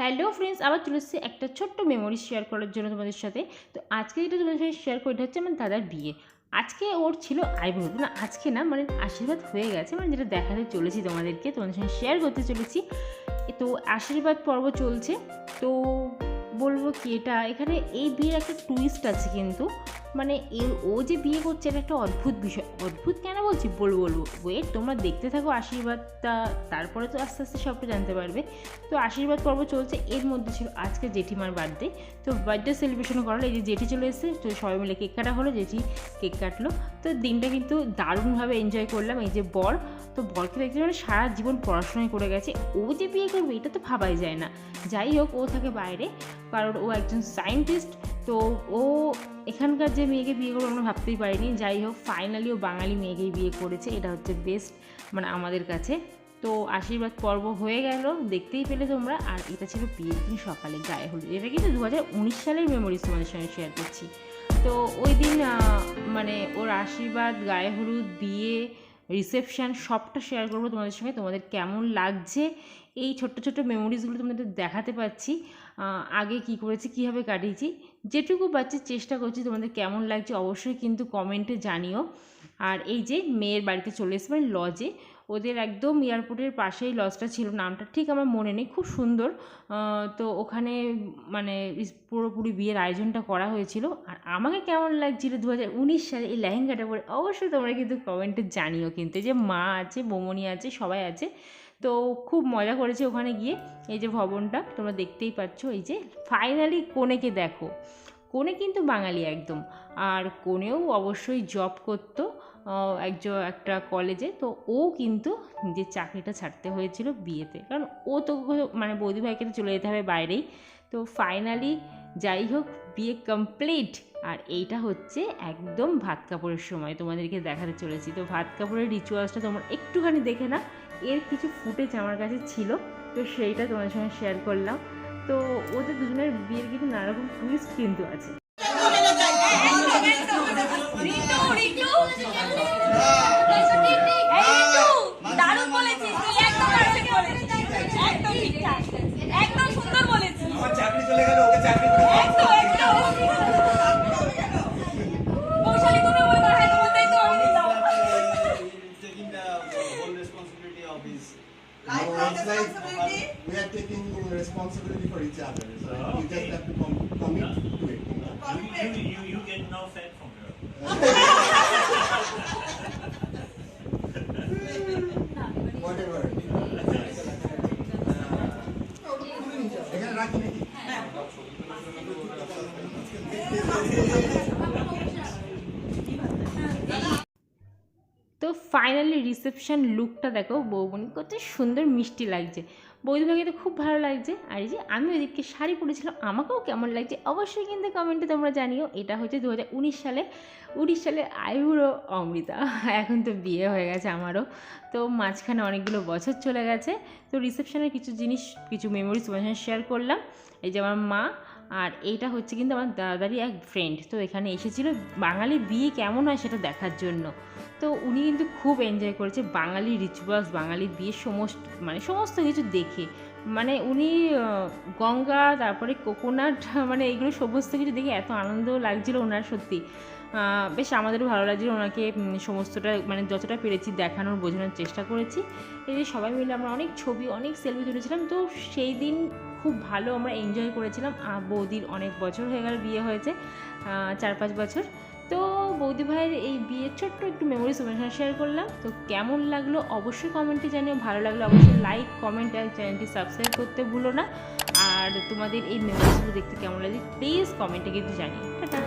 Hello friends, আবার চলে এসেছি একটা ছোট্ট মেমোরি শেয়ার করার জন্য তোমাদের সাথে। তো আজকে যেটা তোমাদের সাথে শেয়ার করি, এটা হচ্ছে আমার দাদার বিয়ে। আজকে ওর ছিল আইব্রো না, আজকে না মানে আশীর্বাদ হয়ে গেছে মানে যেটা দেখাতে চলেছি তোমাদেরকে, তোমাদের সঙ্গে শেয়ার করতে চলেছি। তো আশীর্বাদ পর্ব চলছে। তো বলব কি এটা, এখানে এই বিয়ের একটা টুইস্ট আছে কিন্তু। মানে এ- ও যে বিয়ে করছে এটা একটা অদ্ভুত বিষয়। অদ্ভুত কেন বলছি? বলব বলব ওয়েট তোমরা দেখতে থাকো আশীর্বাদটা, তারপরে তো আস্তে আস্তে সবটা জানতে পারবে। তো আশীর্বাদ পর্ব চলছে এর মধ্যে ছিল আজকে জেঠিমার বার্থডে তো বার্থডে সেলিব্রেশন করা হলো এই যে জেঠি চলে এসেছে, তো সবাই মিলে কেক কাটা হলো, জেঠি কেক কাটলো। তো দিনটা কিন্তু দারুণভাবে এনজয় করলাম, এই যে বর। তো বরকে দেখতে মানে সারা জীবন পড়াশোনায় করে গেছে। ও যে বিয়ে করবে, এটা তো ভাবাই যায় না। যাই হোক, ও থাকে বাইরে, কারণ ও একজন সায়েন্টিস্ট তো ও এখানকার যে মেয়েকে বিয়ে করব আমরা ভাবতেই পারিনি। যাই হোক ফাইনালি ও বাঙালি মেয়েকেই বিয়ে করেছে। এটা হচ্ছে বেস্ট মানে আমাদের কাছে। তো আশীর্বাদ পর্ব হয়ে গেল, দেখতেই পেলে তোমরা। আর এটা ছিল বিয়ের দিন সকালে গায়ে হলুদ এটা কিন্তু দু হাজার উনিশ সালের মেমোরিজ তোমাদের সঙ্গে শেয়ার করছি। তো ওই দিন মানে ওর আশীর্বাদ, গায়ে হলুদ বিয়ে রিসেপশান সবটা শেয়ার করব তোমাদের সঙ্গে। তোমাদের কেমন লাগছে? এই ছোট্ট ছোট্ট মেমোরিজগুলো তোমাদের দেখাতে পাচ্ছি। আগে কি করেছি, কীভাবে কাটিয়েছি, যেটুকু বাচ্চার চেষ্টা করছি তোমাদের কেমন লাগছে অবশ্যই কিন্তু কমেন্টে জানিও। আর এই যে মেয়ের বাড়িতে চলে এসে মানে লজে ওদের একদম এয়ারপোর্টের পাশেই লজটা ছিল, নামটা ঠিক আমার মনে নেই, খুব সুন্দর। তো ওখানে মানে পুরোপুরি বিয়ের আয়োজনটা করা হয়েছিল। আর আমাকে কেমন লাগছিল দু হাজার উনিশ সালে এই লেহেঙ্গাটা পরে, অবশ্যই তোমরা কিন্তু কমেন্টে জানিও কিন্তু যে মা আছে বৌমনি আছে, সবাই আছে। তো খুব মজা করেছে ওখানে গিয়ে, এই যে ভবনটা, তোমরা দেখতেই পাচ্ছ, এই যে ফাইনালি কোনেকে দেখো। কোনে কিন্তু বাঙালি একদম, আর কোনেও অবশ্যই জব করতো। একজন একটা কলেজে তো ও কিন্তু নিজের চাকরিটা ছাড়তে হয়েছিল বিয়েতে কারণ ও তো মানে বৌদি ভাইকে তো চলে যেতে হবে বাইরেই তো ফাইনালি যাই হোক বিয়ে কমপ্লিট আর এইটা হচ্ছে একদম ভাত কাপড়ের সময় তোমাদেরকে দেখাতে চলেছি তো ভাত কাপড়ের রিচুয়ালসটা তোমরা একটুখানি দেখে না এর কিছু ফুটেজ আমার কাছে ছিল তো সেইটা তোমাদের সঙ্গে শেয়ার করলাম তো ওদের দুজনের বিয়ের কিন্তু নানা রকম টুইস্ট কিন্তু আছে No, it's like we are taking responsibility for each other. So you just have to com- commit to it. You know? you, you, you, you get no fat from her. Whatever. এখানে রাখি নাকি? Finally reception লুকটা দেখো বৌমনি কত সুন্দর মিষ্টি লাগছে। বৌদিভাগে তো খুব ভালো লাগছে। আর এই যে আমি ওদিকে শাড়ি পরেছিলাম, আমাকেও কেমন লাগছে অবশ্যই কিন্তু কমেন্টে তোমরা জানিও। এটা হচ্ছে দু হাজার উনিশ সালে উনিশ সালে আয়ুরও অমৃতা। এখন তো বিয়ে হয়ে গেছে আমারও। তো মাঝখানে অনেকগুলো বছর চলে গেছে। তো রিসেপশনের কিছু জিনিস, কিছু মেমোরিজ তোমার শেয়ার করলাম। এই যে আমার মা আর এইটা হচ্ছে কিন্তু আমার দাদারই এক ফ্রেন্ড তো এখানে এসেছিল। বাঙালি বিয়ে কেমন হয় সেটা দেখার জন্য। তো উনি কিন্তু খুব এনজয় করেছে বাঙালি রিচুয়ালস বাঙালি বিয়ের সমস্ত মানে সমস্ত কিছু দেখে। মানে উনি গঙ্গা, তারপরে কোকোনাট মানে এগুলো সমস্ত কিছু দেখে এত আনন্দ লাগছিল ওনার সত্যি। বেশ আমাদেরও ভালো লাগছিল ওনাকে সমস্তটা মানে যতটা পেরেছি দেখানোর, বোঝানোর চেষ্টা করেছি। এই যে সবাই মিলে আমরা অনেক ছবি, অনেক সেলফি তুলেছিলাম। তো সেই দিন খুব ভালো আমরা এনজয় করেছিলাম। বৌদির অনেক বছর হয়ে গেল বিয়ে হয়েছে চার পাঁচ বছর। তো বৌদি ভাইয়ের এই বিয়ের ছোট্ট একটু মেমোরি সঙ্গে শেয়ার করলাম। তো কেমন লাগল অবশ্যই কমেন্টে জানিও, ভালো লাগল অবশ্যই লাইক কমেন্ট আর চ্যানেলটি সাবস্ক্রাইব করতে ভুলো না। আর তোমাদের এই মেমোরিজগুলো দেখতে কেমন লাগে প্লিজ কমেন্টে কিন্তু জানিও। টাটা।